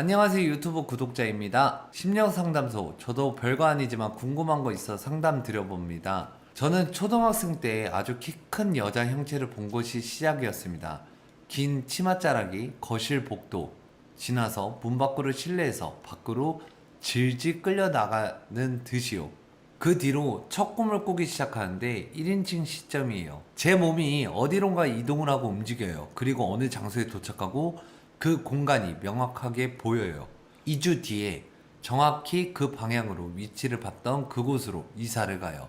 안녕하세요 유튜브 구독자입니다. 심령 상담소 저도 별거 아니지만 궁금한 거 있어 상담 드려봅니다. 저는 초등학생 때 아주 키 큰 여자 형체를 본 것이 시작이었습니다. 긴 치맛자락이 거실 복도 지나서 문 밖으로 실내에서 밖으로 질질 끌려 나가는 듯이요. 그 뒤로 첫 꿈을 꾸기 시작하는데 1인칭 시점이에요. 제 몸이 어디론가 이동을 하고 움직여요. 그리고 어느 장소에 도착하고 그 공간이 명확하게 보여요. 2주 뒤에 정확히 그 방향으로 위치를 봤던 그곳으로 이사를 가요.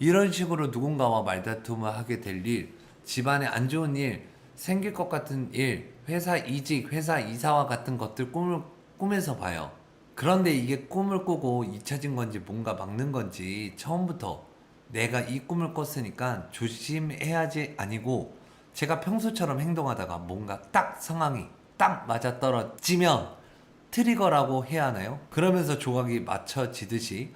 이런 식으로 누군가와 말다툼을 하게 될 일, 집안에 안 좋은 일, 생길 것 같은 일, 회사 이직, 회사 이사와 같은 것들 꿈을 꿈에서 봐요. 그런데 이게 꿈을 꾸고 잊혀진 건지 뭔가 막는 건지 처음부터 내가 이 꿈을 꿨으니까 조심해야지 아니고 제가 평소처럼 행동하다가 뭔가 딱 상황이 딱 맞아 떨어지면 트리거라고 해야 하나요? 그러면서 조각이 맞춰지듯이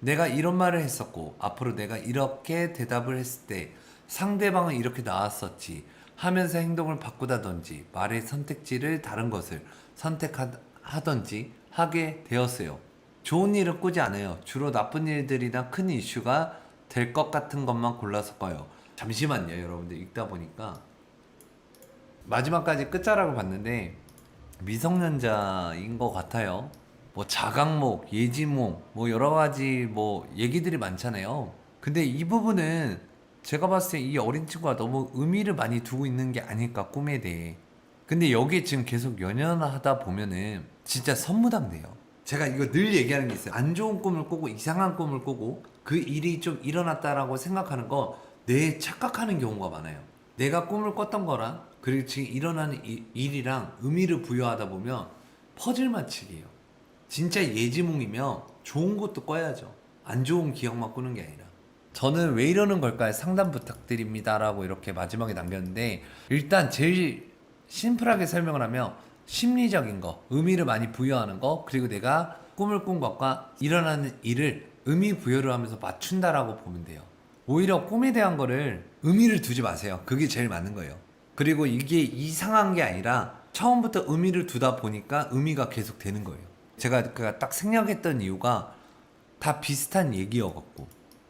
내가 이런 말을 했었고 앞으로 내가 이렇게 대답을 했을 때 상대방은 이렇게 나왔었지 하면서 행동을 바꾸다든지 말의 선택지를 다른 것을 선택하던지 하게 되었어요. 좋은 일을 꾸지 않아요. 주로 나쁜 일들이나 큰 이슈가 될 것 같은 것만 골라서 꺼요. 잠시만요, 여러분들 읽다 보니까 마지막까지 끝자락을 봤는데 미성년자인 것 같아요. 뭐 자각목, 예지몽, 뭐 여러 가지 뭐 얘기들이 많잖아요. 근데 이 부분은 제가 봤을 때 이 어린 친구가 너무 의미를 많이 두고 있는 게 아닐까 꿈에 대해. 근데 여기에 지금 계속 연연하다 보면은 진짜 선무당돼요. 제가 이거 늘 얘기하는 게 있어요. 안 좋은 꿈을 꾸고 이상한 꿈을 꾸고 그 일이 좀 일어났다라고 생각하는 거 내 착각하는 경우가 많아요. 내가 꿈을 꿨던 거랑 그리고 지금 일어나는 이- 일이랑 의미를 부여하다 보면 퍼즐 맞추기예요. 진짜 예지몽이면 좋은 것도 꿔야죠. 안 좋은 기억만 꾸는 게 아니라. 저는 왜 이러는 걸까요? 상담 부탁드립니다라고 이렇게 마지막에 남겼는데 일단 제일 심플하게 설명을 하면 심리적인 거, 의미를 많이 부여하는 거, 그리고 내가 꿈을 꾼 것과 일어나는 일을 의미 부여를 하면서 맞춘다라고 보면 돼요. 오히려 꿈에 대한 거를 의미를 두지 마세요. 그게 제일 맞는 거예요. 그리고 이게 이상한 게 아니라 처음부터 의미를 두다 보니까 의미가 계속 되는 거예요. 제가 그딱 생략했던 이유가 다 비슷한 얘기여갖고